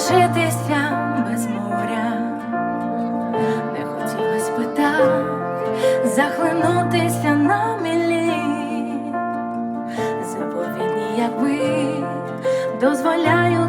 лишитися без моря, не хотілось би так захлинутися на мілі, заповідні, якби дозволяють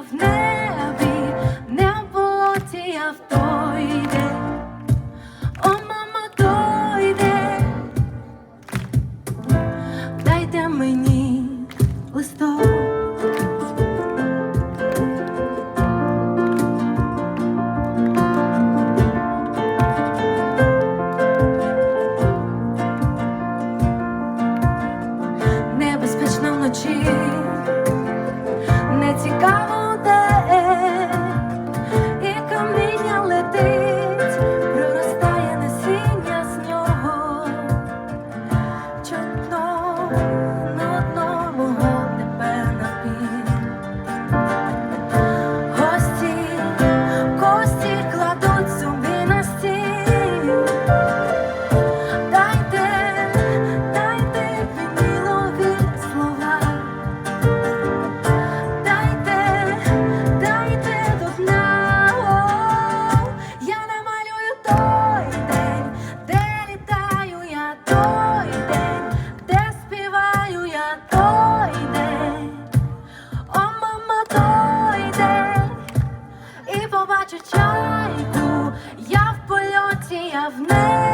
в небі, не болоті, я в той день. О, мамо, той день, дайте мені листок. Небезпечно вночі, не цікаво бачу чайку, я в польоті, я в небі.